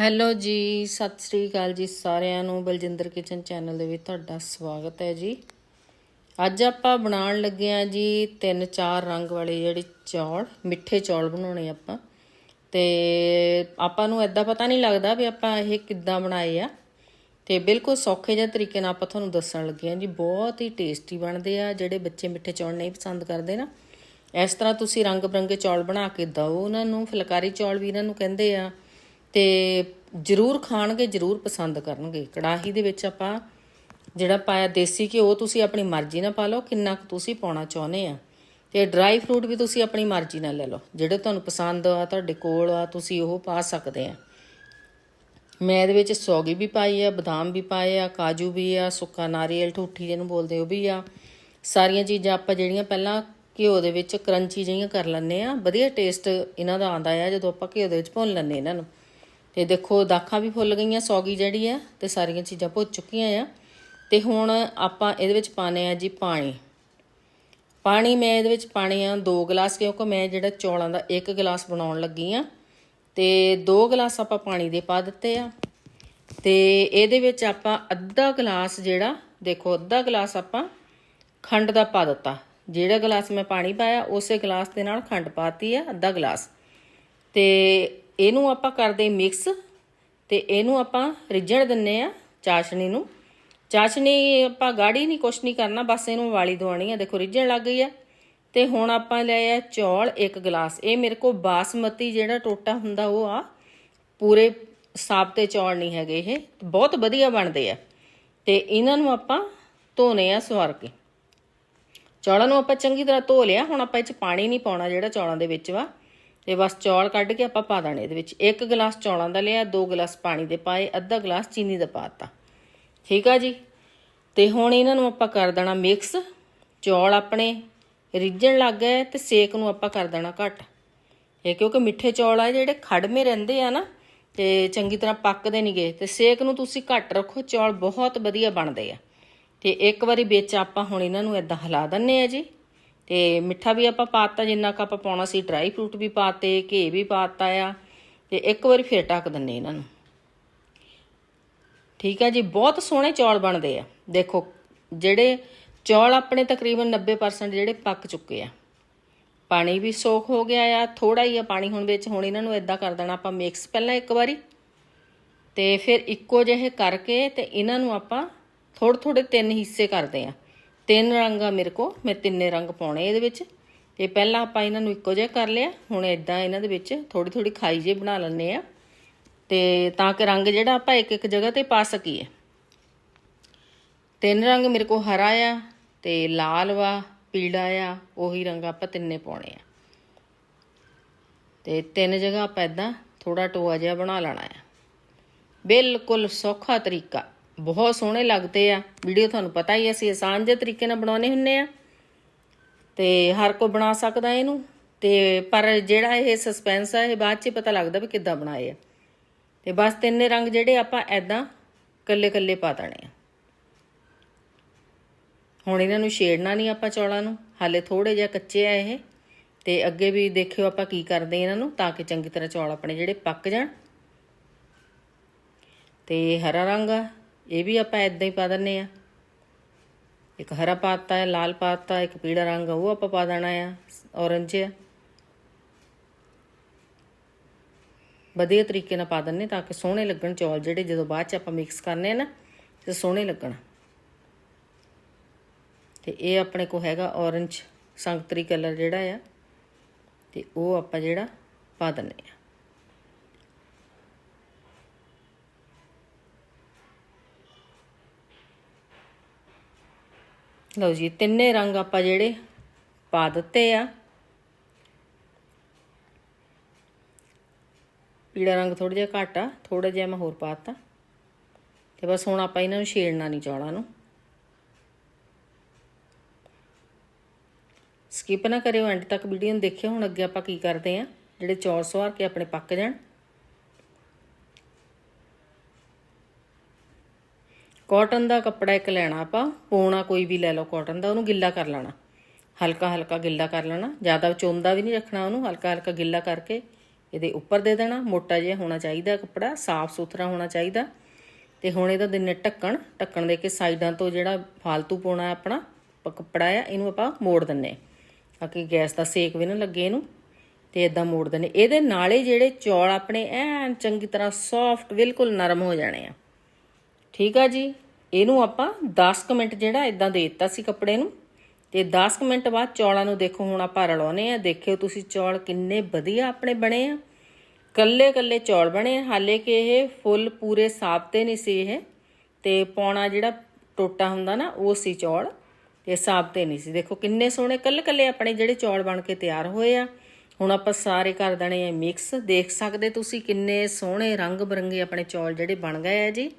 Hello ਜੀ, ਸਤਿ ਸ੍ਰੀ ਅਕਾਲ ਜੀ ਸਾਰਿਆਂ ਨੂੰ। ਬਲਜਿੰਦਰ ਕਿਚਨ ਚੈਨਲ ਦੇ ਵਿੱਚ ਤੁਹਾਡਾ ਸਵਾਗਤ ਹੈ ਜੀ। ਅੱਜ ਆਪਾਂ ਬਣਾਉਣ ਲੱਗੇ ਆ ਜੀ ਤਿੰਨ ਚਾਰ ਰੰਗ ਵਾਲੇ ਜਿਹੜੇ ਚੌਲ, ਮਿੱਠੇ ਚੌਲ ਬਣਾਉਣੇ ਆਪਾਂ। ਤੇ ਆਪਾਂ ਨੂੰ ਐਦਾਂ ਪਤਾ ਨਹੀਂ ਲੱਗਦਾ ਵੀ ਆਪਾਂ ਇਹ ਕਿੱਦਾਂ ਬਣਾਏ ਆ। ਤੇ ਬਿਲਕੁਲ ਸੌਖੇ ਜਿਹੇ ਤਰੀਕੇ ਨਾਲ ਆਪਾਂ ਤੁਹਾਨੂੰ ਦੱਸਣ ਲੱਗੇ ਆ ਜੀ, ਬਹੁਤ ਹੀ ਟੇਸਟੀ ਬਣਦੇ ਆ, ਜਿਹੜੇ ਬੱਚੇ ਮਿੱਠੇ ਚੌਲ ਨਹੀਂ ਪਸੰਦ ਕਰਦੇ ਨਾ। ਇਸ ਤਰ੍ਹਾਂ ਤੁਸੀਂ ਰੰਗ ਬਰੰਗੇ ਚੌਲ ਬਣਾ ਕੇ ਦਿਓ ਉਹਨਾਂ ਨੂੰ, ਫੁਲਕਾਰੀ ਚੌਲ ਵੀ ਇਹਨਾਂ ਨੂੰ ਕਹਿੰਦੇ ਆ। ਤੇ ਜ਼ਰੂਰ ਖਾਣਗੇ, ਜ਼ਰੂਰ ਪਸੰਦ ਕਰਨਗੇ। ਕੜਾਹੀ ਦੇ ਵਿੱਚ ਆਪਾਂ ਜਿਹੜਾ ਪਾਇਆ ਦੇਸੀ ਘਿਓ ਤੁਸੀਂ ਆਪਣੀ ਮਰਜ਼ੀ ਨਾਲ ਪਾ ਲਓ, ਕਿੰਨਾ ਕੁ ਤੁਸੀਂ ਪਾਉਣਾ ਚਾਹੁੰਦੇ ਆ। ਤੇ ਡਰਾਈ ਫਰੂਟ ਵੀ ਤੁਸੀਂ ਆਪਣੀ ਮਰਜ਼ੀ ਨਾਲ ਲੈ ਲਓ। ਜਿਹੜੇ ਤੁਹਾਨੂੰ ਪਸੰਦ ਆ, ਤੁਹਾਡੇ ਕੋਲ ਆ, ਤੁਸੀਂ ਉਹ ਪਾ ਸਕਦੇ ਆ। ਮੈਂ ਇਹਦੇ ਵਿੱਚ ਸੌਗੀ ਵੀ ਪਾਈ ਆ, ਬਦਾਮ ਵੀ ਪਾਏ ਆ, ਕਾਜੂ ਵੀ ਆ, ਸੁੱਕਾ ਨਾਰੀਅਲ, ਠੂਠੀ ਜਿਹਨੂੰ ਬੋਲਦੇ ਉਹ ਵੀ ਆ। ਸਾਰੀਆਂ ਚੀਜ਼ਾਂ ਆਪਾਂ ਜਿਹੜੀਆਂ ਪਹਿਲਾਂ ਘਿਓ ਦੇ ਵਿੱਚ ਕਰੰਚੀ ਜਿਹੀਆਂ ਕਰ ਲੈਂਦੇ ਆ। ਵਧੀਆ ਟੇਸਟ ਇਹਨਾਂ ਦਾ ਆਉਂਦਾ ਆ, ਜਦੋਂ ਆਪਾਂ ਘਿਓ ਦੇ ਵਿੱਚ ਭੁੰਨ ਲੈਂਦੇ ਇਹਨਾਂ ਨੂੰ। ਤੇ ਦੇਖੋ ਦਾਖਾਂ ਵੀ ਫੁੱਲ ਗਈਆਂ ਸੌਗੀ ਜਿਹੜੀ ਆ, ਤੇ ਸਾਰੀਆਂ ਚੀਜ਼ਾਂ ਭੁੱਜ ਚੁੱਕੀਆਂ ਆ। ਤੇ ਹੁਣ ਆਪਾਂ ਇਹਦੇ ਵਿੱਚ ਪਾਣੇ ਆ ਜੀ ਪਾਣੀ। ਪਾਣੀ ਮੈਂ ਇਹਦੇ ਵਿੱਚ ਪਾਣੇ ਆ 2 ਗਲਾਸ, ਕਿਉਂਕਿ ਮੈਂ ਜਿਹੜਾ ਚੌਲਾਂ ਦਾ 1 ਗਲਾਸ ਬਣਾਉਣ ਲੱਗੀ ਆ। ਤੇ 2 ਗਲਾਸ ਆਪਾਂ ਪਾਣੀ ਦੇ ਪਾ ਦਿੱਤੇ ਆ। ਤੇ ਇਹਦੇ ਵਿੱਚ ਆਪਾਂ ਅੱਧਾ ਗਲਾਸ ਜਿਹੜਾ, ਦੇਖੋ ਅੱਧਾ ਗਲਾਸ ਆਪਾਂ ਖੰਡ ਦਾ ਪਾ ਦਿੱਤਾ। ਜਿਹੜਾ ਗਲਾਸ ਮੈਂ ਪਾਣੀ ਪਾਇਆ, ਉਸੇ ਗਲਾਸ ਦੇ ਨਾਲ ਖੰਡ ਪਾਤੀ ਆ, ਅੱਧਾ ਗਲਾਸ। ਤੇ ਇਹਨੂੰ ਆਪਾਂ ਕਰਦੇ ਮਿਕਸ ਤੇ ਇਹਨੂੰ ਆਪਾਂ ਰਿੱਝਣ ਦਿੰਨੇ ਆ ਚਾਸ਼ਣੀ ਨੂੰ। ਚਾਸ਼ਣੀ ਆਪਾਂ ਗਾੜੀ ਨਹੀਂ, ਕੁਛ ਨਹੀਂ ਕਰਨਾ, ਬਸ ਇਹਨੂੰ ਵਾਲੀ ਦਵਾਣੀ ਆ ਦੇਖੋ ਰਿੱਝਣ ਲੱਗ ਗਈ ਆ ਤੇ ਹੁਣ ਆਪਾਂ ਲਏ ਆ ਚੌਲ ਇੱਕ ਗਲਾਸ। ਇਹ ਮੇਰੇ ਕੋਲ ਬਾਸਮਤੀ ਜਿਹੜਾ ਟੋਟਾ ਹੁੰਦਾ ਉਹ ਆ, ਪੂਰੇ ਸਾਬ 'ਤੇ ਚੌਲ ਨਹੀਂ ਹੈਗੇ ਇਹ। ਬਹੁਤ ਵਧੀਆ ਬਣਦੇ ਆ। ਤੇ ਇਹਨਾਂ ਨੂੰ ਆਪਾਂ ਧੋਨੇ ਆ ਸਵਾਰ ਕੇ। ਚੌਲਾਂ ਨੂੰ ਆਪਾਂ ਚੰਗੀ ਤਰ੍ਹਾਂ ਧੋ ਲਿਆ। ਹੁਣ ਆਪਾਂ ਇਹ ਚ ਪਾਣੀ ਨਹੀਂ ਪਾਉਣਾ ਜਿਹੜਾ ਚੌਲਾਂ ਦੇ ਵਿੱਚ ਵਾ। ਤੇ ਬਸ ਚੌਲ ਕੱਢ ਕੇ ਆਪਾਂ ਪਾ ਦੇਣੇ ਇਹਦੇ ਵਿੱਚ। ਇੱਕ ਗਲਾਸ ਚੌਲਾਂ ਦਾ ਲਿਆ, ਦੋ ਗਲਾਸ ਪਾਣੀ ਦੇ ਪਾਏ, ਅੱਧਾ ਗਲਾਸ ਚੀਨੀ ਦਾ ਪਾਤਾ। ਠੀਕ ਆ ਜੀ? ਤੇ ਹੁਣ ਇਹਨਾਂ ਨੂੰ ਆਪਾਂ ਕਰ ਦੇਣਾ ਮਿਕਸ। ਚੌਲ ਆਪਣੇ ਰਿੱਝਣ ਲੱਗ ਗਏ ਤੇ ਸੇਕ ਨੂੰ ਆਪਾਂ ਕਰ ਦੇਣਾ ਘੱਟ। ਇਹ ਕਿਉਂਕਿ ਮਿੱਠੇ ਚੌਲ ਆ ਜਿਹੜੇ ਖੜਮੇ ਰਹਿੰਦੇ ਆ ਨਾ, ਤੇ ਚੰਗੀ ਤਰ੍ਹਾਂ ਪੱਕਦੇ ਨਹੀਂ ਗਏ ਤੇ ਸੇਕ ਨੂੰ ਤੁਸੀਂ ਘੱਟ ਰੱਖੋ, ਚੌਲ ਬਹੁਤ ਵਧੀਆ ਬਣਦੇ ਆ। ਤੇ ਇੱਕ ਵਾਰੀ ਵਿੱਚ ਆਪਾਂ ਹੁਣ ਇਹਨਾਂ ਨੂੰ ਇਦਾਂ ਹਿਲਾ ਦਿੰਨੇ ਆ ਜੀ। ਤੇ ਮਿੱਠਾ ਵੀ ਆਪਾਂ ਪਾਤਾ, ਜਿੰਨਾ ਕ ਆਪਾਂ ਪਾਉਣਾ ਸੀ ਡਰਾਈ ਫਰੂਟ ਵੀ ਪਾਤੇ, ਘੇ ਵੀ ਪਾਤਾ ਆ, ਤੇ ਇੱਕ ਵਾਰੀ ਫੇਰ ਢੱਕ ਦਿੰਨੇ ਇਹਨਾਂ ਨੂੰ। ਠੀਕ ਆ ਜੀ, ਬਹੁਤ ਸੋਹਣੇ ਚੌਲ ਬਣਦੇ ਆ। ਦੇਖੋ, ਜਿਹੜੇ ਚੌਲ ਆਪਣੇ ਤਕਰੀਬਨ 90% ਜਿਹੜੇ ਪੱਕ ਚੁੱਕੇ ਆ। ਪਾਣੀ ਵੀ ਸੋਖ ਹੋ ਗਿਆ ਆ ਥੋੜਾ ਹੀ ਆ ਪਾਣੀ ਹੁਣ ਵਿੱਚ, ਹੁਣ ਇਹਨਾਂ ਨੂੰ ਇਦਾਂ ਕਰ ਦੇਣਾ ਆਪਾਂ ਮਿਕਸ ਪਹਿਲਾਂ ਇੱਕ ਵਾਰੀ। ਤੇ ਫਿਰ ਇੱਕੋ ਜਿਹੇ ਕਰਕੇ ਤੇ ਇਹਨਾਂ ਨੂੰ ਆਪਾਂ ਥੋੜੇ ਥੋੜੇ ਤਿੰਨ ਹਿੱਸੇ ਕਰਦੇ ਆ। ਤਿੰਨ ਰੰਗ ਆ ਮੇਰੇ ਕੋ ਮੈਂ ਤਿੰਨੇ ਰੰਗ ਪਾਉਣੇ ਇਹਦੇ ਵਿੱਚ। ਤੇ ਪਹਿਲਾਂ ਆਪਾਂ ਇਹਨਾਂ ਨੂੰ ਇੱਕੋ ਜਿਹਾ ਕਰ ਲਿਆ, ਹੁਣ ਇਦਾਂ ਇਹਨਾਂ ਦੇ ਵਿੱਚ ਥੋੜੀ ਥੋੜੀ ਖਾਈ ਜੇ ਬਣਾ ਲੈਣੇ ਆ ਤੇ ਤਾਂ ਕਿ ਰੰਗ ਜਿਹੜਾ ਆਪਾਂ ਇੱਕ ਇੱਕ ਜਗ੍ਹਾ ਤੇ ਪਾ ਸਕੀਏ। ਤਿੰਨ ਰੰਗ ਮੇਰੇ ਕੋ ਹਰਾ ਆ ਤੇ ਲਾਲ ਵਾ, ਪੀਲਾ ਆ, ਉਹੀ ਰੰਗ ਆਪਾਂ ਤਿੰਨੇ ਪਾਉਣੇ ਆ। ਤੇ ਤਿੰਨ ਜਗ੍ਹਾ ਆਪਾਂ ਇਦਾਂ ਥੋੜਾ ਟੋਆ ਜਿਹਾ ਬਣਾ ਲੈਣਾ ਆ। ਬਿਲਕੁਲ ਸੌਖਾ ਤਰੀਕਾ। ਬਹੁਤ ਸੋਹਣੇ ਲੱਗਦੇ ਆ। ਵੀਡੀਓ ਤੁਹਾਨੂੰ ਪਤਾ ਹੀ ਅਸੀਂ ਆਸਾਨ ਜਿਹੇ ਤਰੀਕੇ ਨਾਲ ਬਣਾਉਨੇ ਹੁੰਨੇ ਆ। ਤੇ ਹਰ ਕੋਈ ਬਣਾ ਸਕਦਾ ਇਹਨੂੰ। ਤੇ ਪਰ ਜਿਹੜਾ ਇਹ ਸਸਪੈਂਸ ਆ, ਇਹ ਬਾਅਦ ਚ ਪਤਾ ਲੱਗਦਾ ਵੀ ਕਿੱਦਾਂ ਬਣਾਏ ਆ। ਤੇ ਬਸ ਤਿੰਨੇ ਰੰਗ ਜਿਹੜੇ ਆਪਾਂ ਐਦਾਂ ਕੱਲੇ ਕੱਲੇ ਪਾ ਦੇਣੇ ਆ। ਹੁਣ ਇਹਨਾਂ ਨੂੰ ਛੇੜਨਾ ਨਹੀਂ ਆਪਾਂ ਚੌਲਾਂ ਨੂੰ। ਹਾਲੇ ਥੋੜੇ ਜਿਹਾ ਕੱਚੇ ਆ ਇਹ। ਤੇ ਅੱਗੇ ਵੀ ਦੇਖਿਓ ਆਪਾਂ ਕੀ ਕਰਦੇ ਇਹਨਾਂ ਨੂੰ, ਤਾਂ ਕਿ ਚੰਗੀ ਤਰ੍ਹਾਂ ਚੌਲ ਆਪਣੇ ਜਿਹੜੇ ਪੱਕ ਜਾਣ। ਤੇ ਹਰਾ ਰੰਗ ਆ। ਇਹ ਵੀ ਆਪਾਂ ਇਦਾਂ ਹੀ ਪਾ ਦਿੰਨੇ ਆ ਇੱਕ ਹਰਾ ਪਾਤਾ ਹੈ, ਲਾਲ ਪਾਤਾ ਇੱਕ ਪੀਲਾ ਰੰਗ ਆ ਉਹ ਆਪਾਂ ਪਾ ਦੇਣਾ ਆ ਔਰੰਜ ਆ ਵਧੀਆ ਤਰੀਕੇ ਨਾਲ ਪਾ ਦਿੰਨੇ ਤਾਂ ਕਿ ਸੋਹਣੇ ਲੱਗਣ ਚੌਲ ਜਿਹੜੇ ਜਦੋਂ ਬਾਅਦ ਚ ਆਪਾਂ ਮਿਕਸ ਕਰਨੇ ਆ ਨਾ, ਤੇ ਸੋਹਣੇ ਲੱਗਣ। ਤੇ ਇਹ ਆਪਣੇ ਕੋ ਹੈਗਾ ਔਰੰਜ ਸੰਗਤਰੀ ਕਲਰ ਜਿਹੜਾ ਆ, ਤੇ ਉਹ ਆਪਾਂ ਜਿਹੜਾ ਪਾ ਦਿੰਨੇ ਆ ਲਓ ਜੀ, ਤਿੰਨੇ ਰੰਗ ਆਪਾਂ ਜਿਹੜੇ ਪਾ ਦਿੱਤੇ ਆ। ਪੀਲਾ ਰੰਗ ਥੋੜਾ ਜਿਹਾ ਘੱਟ ਆ ਥੋੜਾ ਜਿਹਾ ਮੈਂ ਹੋਰ ਪਾਤਾ ਤੇ ਬਸ ਹੁਣ ਆਪਾਂ ਇਹਨਾਂ ਨੂੰ ਛੇੜਨਾ ਨਹੀਂ ਚੌਲਾਂ ਨੂੰ। ਸਕਿਪ ਨਾ ਕਰਿਓ ਐਂਡ ਤੱਕ ਵੀਡੀਓ ਨੂੰ ਦੇਖਿਓ, ਹੁਣ ਅੱਗੇ ਆਪਾਂ ਕੀ ਕਰਦੇ ਆ, ਜਿਹੜੇ ਚੌਲ ਸਵਾਰ ਕੇ ਆਪਣੇ ਪੱਕ ਜਾਣ। ਕਾਟਨ ਦਾ ਕੱਪੜਾ ਇੱਕ ਲੈਣਾ ਆਪਾਂ, ਪੋਣਾ ਕੋਈ ਵੀ ਲੈ ਲਓ ਕਾਟਨ ਦਾ, ਉਹਨੂੰ ਗਿੱਲਾ ਕਰ ਲੈਣਾ। ਹਲਕਾ ਹਲਕਾ ਗਿੱਲਾ ਕਰ ਲੈਣਾ, ਜ਼ਿਆਦਾ ਚੋਂਦਾ ਵੀ ਨਹੀਂ ਰੱਖਣਾ ਉਹਨੂੰ, ਹਲਕਾ ਹਲਕਾ ਗਿੱਲਾ ਕਰਕੇ ਇਹਦੇ ਉੱਪਰ ਦੇ ਦੇਣਾ, ਮੋਟਾ ਜਿਹਾ ਹੋਣਾ ਚਾਹੀਦਾ ਕੱਪੜਾ, ਸਾਫ਼ ਸੁਥਰਾ ਹੋਣਾ ਚਾਹੀਦਾ। ਤੇ ਹੁਣ ਇਹਦਾ ਦਿਨੇ ਢੱਕਣ ਢੱਕਣ ਦੇ ਕੇ ਸਾਈਡਾਂ ਤੋਂ ਜਿਹੜਾ ਫਾਲਤੂ ਪਾਉਣਾ ਆਪਣਾ ਕੱਪੜਾ ਆ, ਇਹਨੂੰ ਆਪਾਂ ਮੋੜ ਦਿੰਨੇ ਆ। ਕਿ ਗੈਸ ਦਾ ਸੇਕ ਵੀ ਨਾ ਲੱਗੇ ਇਹਨੂੰ, ਤੇ ਇਦਾਂ ਮੋੜ ਦਿੰਨੇ ਇਹਦੇ ਨਾਲੇ ਜਿਹੜੇ ਚੌਲ ਆਪਣੇ ਐਨ ਚੰਗੀ ਤਰ੍ਹਾਂ ਸੌਫਟ ਬਿਲਕੁਲ ਨਰਮ ਹੋ ਜਾਣੇ ਆ। ਠੀਕ ਆ ਜੀ? ਇਹਨੂੰ ਆਪਾਂ 10 ਕੁ ਮਿੰਟ ਜਿਹੜਾ ਇਦਾਂ ਦੇ ਦਿੱਤਾ ਸੀ ਕੱਪੜੇ ਨੂੰ। ਤੇ 10 ਕੁ ਮਿੰਟ ਬਾਅਦ ਚੌਲਾਂ ਨੂੰ ਦੇਖੋ ਹੁਣ ਆਪਾਂ ਰਲਾਉਨੇ ਆ। ਦੇਖਿਓ ਤੁਸੀਂ ਚੌਲ ਕਿੰਨੇ ਵਧੀਆ ਆਪਣੇ ਬਣੇ ਆ। ਕੱਲੇ ਕੱਲੇ ਚੌਲ ਬਣੇ ਆ, ਹਾਲੇ ਕਿ ਇਹ ਫੁੱਲ ਪੂਰੇ ਸਾਬਤੇ ਨਹੀਂ ਸੀ ਇਹ। ਤੇ ਪੌਣਾ ਜਿਹੜਾ ਟੋਟਾ ਹੁੰਦਾ ਨਾ ਉਹ ਸੀ ਚੌਲ। ਤੇ ਸਾਬਤੇ ਨਹੀਂ ਸੀ। ਦੇਖੋ ਕਿੰਨੇ ਸੋਹਣੇ ਕੱਲੇ ਕੱਲੇ ਆਪਣੇ ਜਿਹੜੇ ਚੌਲ ਬਣ ਕੇ ਤਿਆਰ ਹੋਏ ਆ। ਹੁਣ ਆਪਾਂ ਸਾਰੇ ਕਰ ਦੇਣੇ ਆ ਮਿਕਸ ਦੇਖ ਸਕਦੇ ਤੁਸੀਂ ਕਿੰਨੇ ਸੋਹਣੇ ਰੰਗ ਬਰੰਗੇ ਆਪਣੇ ਚੌਲ ਜਿਹੜੇ ਬਣ ਗਏ ਆ ਜੀ।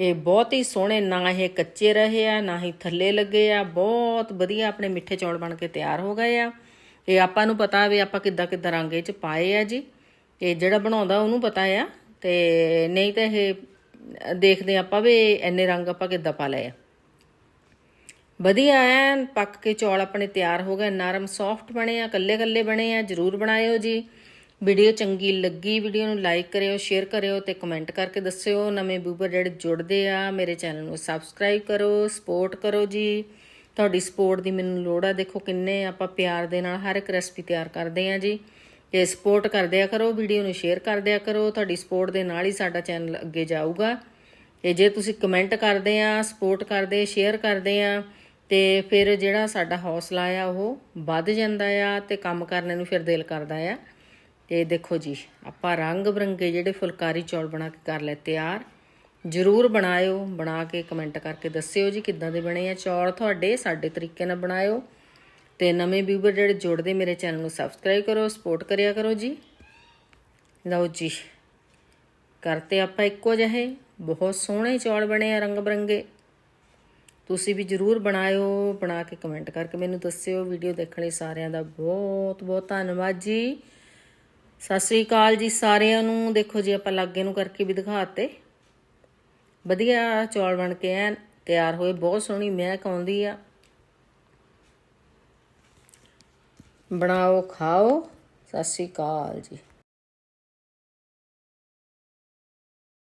ਇਹ ਬਹੁਤ ਹੀ ਸੋਹਣੇ, ਨਾ ਇਹ ਕੱਚੇ ਰਹੇ ਆ, ਨਾ ਹੀ ਥੱਲੇ ਲੱਗੇ ਆ। ਬਹੁਤ ਵਧੀਆ ਆਪਣੇ ਮਿੱਠੇ ਚੌਲ ਬਣ ਕੇ ਤਿਆਰ ਹੋ ਗਏ ਆ। ਇਹ ਆਪਾਂ ਨੂੰ ਪਤਾ ਵੀ ਆਪਾਂ ਕਿੱਦਾਂ ਕਿੱਦਾਂ ਰੰਗ ਇਹ ਚ ਪਾਏ ਆ ਜੀ। ਇਹ ਜਿਹੜਾ ਬਣਾਉਂਦਾ ਉਹਨੂੰ ਪਤਾ ਆ। ਤੇ ਨਹੀਂ ਤਾਂ ਇਹ ਦੇਖਦੇ ਆਪਾਂ ਵੀ ਇੰਨੇ ਰੰਗ ਆਪਾਂ ਕਿੱਦਾਂ ਪਾ ਲਏ ਆ। ਵਧੀਆ ਐਨ ਪੱਕ ਕੇ ਚੌਲ ਆਪਣੇ ਤਿਆਰ ਹੋ ਗਏ, ਨਰਮ ਸੌਫਟ ਬਣੇ ਆ ਕੱਲੇ ਕੱਲੇ ਬਣੇ ਆ, ਜਰੂਰ ਬਣਾਇਓ ਜੀ। ਵੀਡੀਓ ਚੰਗੀ ਲੱਗੀ, ਵੀਡੀਓ ਨੂੰ ਲਾਈਕ ਕਰਿਓ ਸ਼ੇਅਰ ਕਰਿਓ ਤੇ ਕਮੈਂਟ ਕਰਕੇ ਦੱਸਿਓ। ਨਵੇਂ ਵਿਊਵਰ ਜਿਹੜੇ ਜੁੜਦੇ ਆ, ਮੇਰੇ ਚੈਨਲ ਨੂੰ ਸਬਸਕ੍ਰਾਈਬ ਕਰੋ ਸਪੋਰਟ ਕਰੋ ਜੀ। ਤੁਹਾਡੀ ਸਪੋਰਟ ਦੀ ਮੈਨੂੰ ਲੋੜ ਆ। ਦੇਖੋ ਕਿੰਨੇ ਆਪਾਂ ਪਿਆਰ ਦੇ ਨਾਲ ਹਰ ਇੱਕ ਰੈਸਪੀ ਤਿਆਰ ਕਰਦੇ ਆ ਜੀ। ਤੇ ਸਪੋਰਟ ਕਰਦਿਆ ਕਰੋ, ਵੀਡੀਓ ਨੂੰ ਸ਼ੇਅਰ ਕਰਦਿਆ ਕਰੋ। ਤੁਹਾਡੀ ਸਪੋਰਟ ਦੇ ਨਾਲ ਹੀ ਸਾਡਾ ਚੈਨਲ ਅੱਗੇ ਜਾਊਗਾ। ਤੇ ਜੇ ਤੁਸੀਂ ਕਮੈਂਟ ਕਰਦੇ ਆ ਸਪੋਰਟ ਕਰਦੇ ਸ਼ੇਅਰ ਕਰਦੇ ਆ, ਤੇ ਫਿਰ ਜਿਹੜਾ ਸਾਡਾ ਹੌਸਲਾ ਆ, ਉਹ ਵੱਧ ਜਾਂਦਾ ਆ ਤੇ ਕੰਮ ਕਰਨ ਨੂੰ ਫਿਰ ਦਿਲ ਕਰਦਾ ਆ। ਤੇ ਦੇਖੋ ਜੀ, ਆਪਾਂ ਰੰਗ ਬਰੰਗੇ ਜਿਹੜੇ ਫੁਲਕਾਰੀ ਚੌਲ ਬਣਾ ਕੇ ਕਰ ਲੈ ਤਿਆਰ। ਜਰੂਰ ਬਣਾਇਓ, ਬਣਾ ਕੇ ਕਮੈਂਟ ਕਰਕੇ ਦੱਸਿਓ ਜੀ ਕਿੱਦਾਂ ਦੇ ਬਣੇ ਆ ਚੌਲ ਤੁਹਾਡੇ, ਸਾਡੇ ਤਰੀਕੇ ਨਾਲ ਬਣਾਇਓ। ਤੇ ਨਵੇਂ ਵਿਊਵਰ ਜਿਹੜੇ ਜੁੜਦੇ ਮੇਰੇ ਚੈਨਲ ਨੂੰ ਸਬਸਕ੍ਰਾਈਬ ਕਰੋ, ਸਪੋਰਟ ਕਰਿਆ ਕਰੋ ਜੀ। ਲਓ ਜੀ, ਕਰਤੇ ਆਪਾਂ ਇੱਕੋ ਜਿਹੇ, ਬਹੁਤ ਸੋਹਣੇ ਚੌਲ ਬਣੇ ਆ ਰੰਗ ਬਰੰਗੇ। ਤੁਸੀਂ ਵੀ ਜਰੂਰ ਬਣਾਇਓ, ਬਣਾ ਕੇ ਕਮੈਂਟ ਕਰਕੇ ਮੈਨੂੰ ਦੱਸਿਓ। ਵੀਡੀਓ ਦੇਖਣ ਲਈ ਸਾਰਿਆਂ ਦਾ ਬਹੁਤ ਬਹੁਤ ਧੰਨਵਾਦ ਜੀ। ਸਤਿ ਸ੍ਰੀ ਅਕਾਲ ਜੀ ਸਾਰਿਆਂ ਨੂੰ। ਦੇਖੋ ਜੀ, ਆਪਾਂ ਲਾਗੇ ਨੂੰ ਕਰਕੇ ਵੀ ਦਿਖਾਤੇ। ਵਧੀਆ ਚੌਲ ਬਣ ਕੇ ਐਨ, ਤਿਆਰ ਹੋਏ, ਬਹੁਤ ਸੋਹਣੀ ਮਹਿਕ ਆਉਂਦੀ ਆ। ਬਣਾਓ, ਖਾਓ। ਸਤਿ ਸ੍ਰੀ ਅਕਾਲ ਜੀ।